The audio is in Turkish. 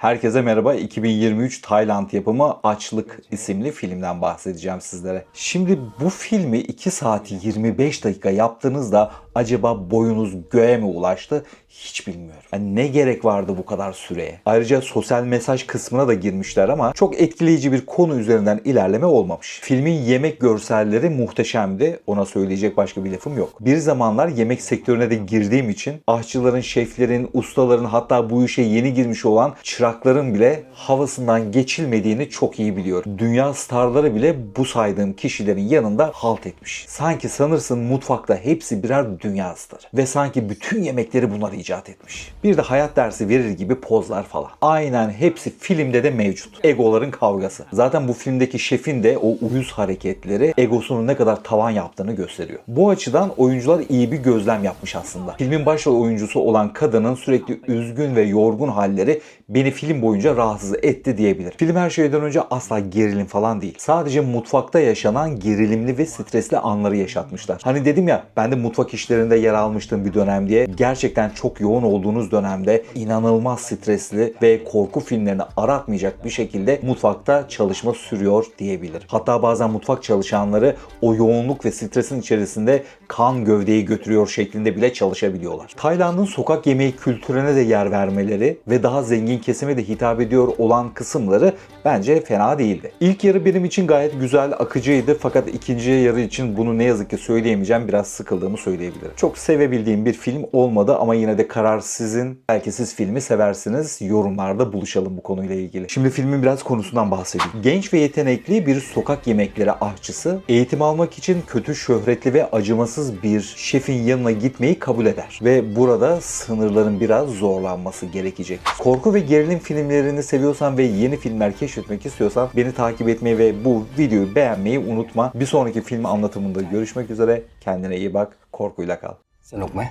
Herkese merhaba. 2023 Tayland yapımı Açlık isimli filmden bahsedeceğim sizlere. Şimdi bu filmi 2 saat 25 dakika yaptığınızda acaba boyunuz göğe mi ulaştı hiç bilmiyorum. Yani ne gerek vardı bu kadar süreye? Ayrıca sosyal mesaj kısmına da girmişler ama çok etkileyici bir konu üzerinden ilerleme olmamış. Filmin yemek görselleri muhteşemdi. Ona söyleyecek başka bir lafım yok. Bir zamanlar yemek sektörüne de girdiğim için aşçıların, şeflerin, ustaların hatta bu işe yeni girmiş olan çırakların bile havasından geçilmediğini çok iyi biliyorum. Dünya starları bile bu saydığım kişilerin yanında halt etmiş. Sanki sanırsın mutfakta hepsi birer dünya starı. Ve sanki bütün yemekleri bunlar icat etmiş. Bir de hayat dersi verir gibi pozlar falan. Aynen hepsi filmde de mevcut. Egoların kavgası. Zaten bu filmdeki şefin de o uyuz hareketleri egosunun ne kadar tavan yaptığını gösteriyor. Bu açıdan oyuncular iyi bir gözlem yapmış aslında. Filmin başrol oyuncusu olan kadının sürekli üzgün ve yorgun halleri beni film boyunca rahatsız etti diyebilirim. Film her şeyden önce asla gerilim falan değil. Sadece mutfakta yaşanan gerilimli ve stresli anları yaşatmışlar. Hani dedim ya ben de mutfak işlerinde yer almıştım bir dönem diye. Gerçekten çok yoğun olduğunuz dönemde inanılmaz stresli ve korku filmlerini aratmayacak bir şekilde mutfakta çalışma sürüyor diyebilirim. Hatta bazen mutfak çalışanları o yoğunluk ve stresin içerisinde kan gövdeyi götürüyor şeklinde bile çalışabiliyorlar. Tayland'ın sokak yemeği kültürüne de yer vermeleri ve daha zengin kesime de hitap ediyor olan kısımları bence fena değildi. İlk yarı benim için gayet güzel, akıcıydı fakat ikinci yarı için bunu ne yazık ki söyleyemeyeceğim. Biraz sıkıldığımı söyleyebilirim. Çok sevebildiğim bir film olmadı ama yine de karar sizin. Belki siz filmi seversiniz. Yorumlarda buluşalım bu konuyla ilgili. Şimdi filmin biraz konusundan bahsedeyim. Genç ve yetenekli bir sokak yemekleri aşçısı eğitim almak için kötü şöhretli ve acımasız bir şefin yanına gitmeyi kabul eder. Ve burada sınırların biraz zorlanması gerekecek. Korku ve gerilim filmlerini seviyorsan ve yeni filmler keşfetmek istiyorsan beni takip etmeyi ve bu videoyu beğenmeyi unutma. Bir sonraki film anlatımında görüşmek üzere. Kendine iyi bak korkuyla kal. Sen okuma.